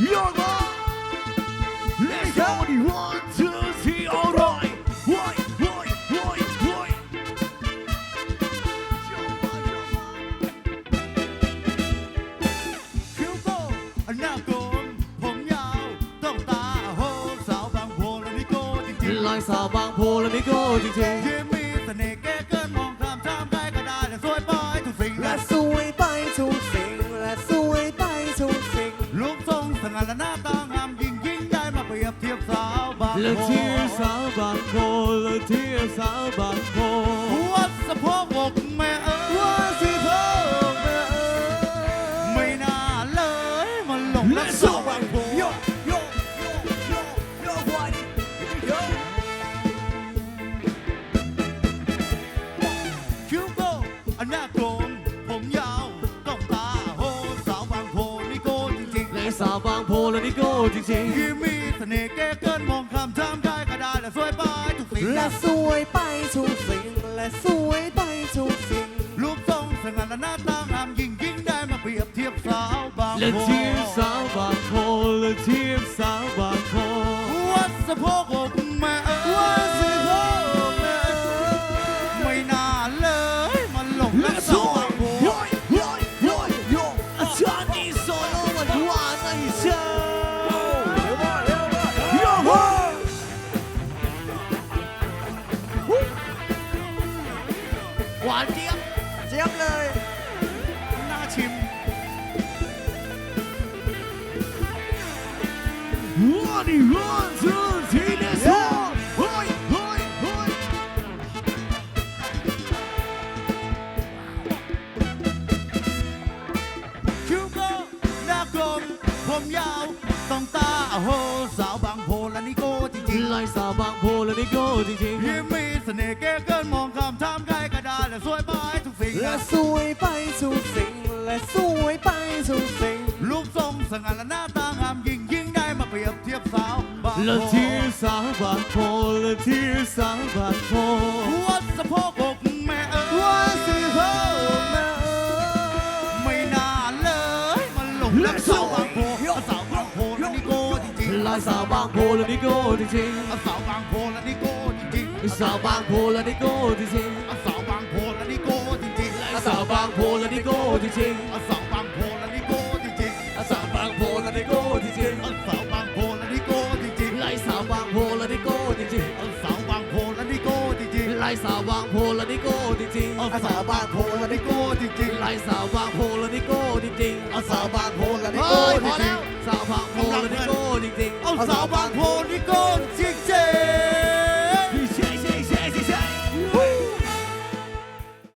You're gone. Let's go. One, two, three, all right. Why, why, why, why? คิ้วโตหน้าโกนผมยาวต้องตาโหสาวบางโพแล้วนี่โก้จริงลายสาวบางโพแล้วนี่ก็จริงๆยิ้มมีเสน่ห์แก้ là na ngalanatang am jingjing dai ma piyap thiep sao bạc hồ, Let's hear sao bạc hồ, let's hear sao bạc hồ. What's the pop of mẹ ơi? What's the pop of mẹ ơi? Mày na lơi mà lòng đất sao bạc hồ, Yo, yo, yo, yo, yo, what đi yo. Cubo, anak สาวบางโพแล้วนี่ก็จริงยิ้มมีเสน่ห์แก้เกินมองข้ามชามใครก็ได้และสวยไปทุกสิ่งและสวยไปทุกสิ่งและสวยไปทุกสิ่งรูปทรงสง่าและหน้าตางามยิ่งยิ่งได้มาเปรียบเทียบสาวบางๆและโพที่สาวบางโพและที่สาวบางโพวัดสะโพกอก วานเจี๊ยบเจี๊ยบเลยน่าชิม One, one, two, three, let's go. Hoy, hoy, hoy. คิ้วโก้หน้ากลมผมยาวต้องตาโหสาวบางโพและนี่โก้จริงลายสาวบางโพแล้วนี่ก็จริงๆยิ้มมีเสน่ห์แก้เกินมองข้ามช สิ่งและสวยไปทุกสิ่งและสวยไปทุกสิ่ง รูปทรงสง่าและหน้าตางามยิ่งยิ่งได้มาเปรียบเทียบสาวบางๆและโพที่สาวบางโพและที่สาวบางโพวัดสะโพกอกแม่เอ๋ว่ายสิเพิ่มเอ่ยไม่น่าเลยมันหลงรักสาวบางโพสาวบางโพและนี่โก้จริงลายสาวบางโพแล้วนี่ก็จริงๆสาวบางโพและนี่โก้จริงๆ สาวบางโพแล้วนี่ก็จริงๆสาว สาวบางโพแล้วนี่ก็จริงๆสาวบางโพและนี่โก้จริงๆสาวบางโพแล้วนี่ก็จริงๆสาวบางโพและนี่โก้จริงๆลายสาวบางโพแล้วนี่ก็จริงๆสาวบางโพและนี่โก้จริงๆลายสาวบางโพแล้วนี่ก็จริงๆสาวบางโพและนี่โก้จริงๆลายสาวบางโพแล้วนี่ก็จริงๆๆสาวบางโพและนี่เฮ้โก้ยพจอริแล้งวสาวบางโพแล้วนี่ก็จริงๆเอาสาวบางโพนี่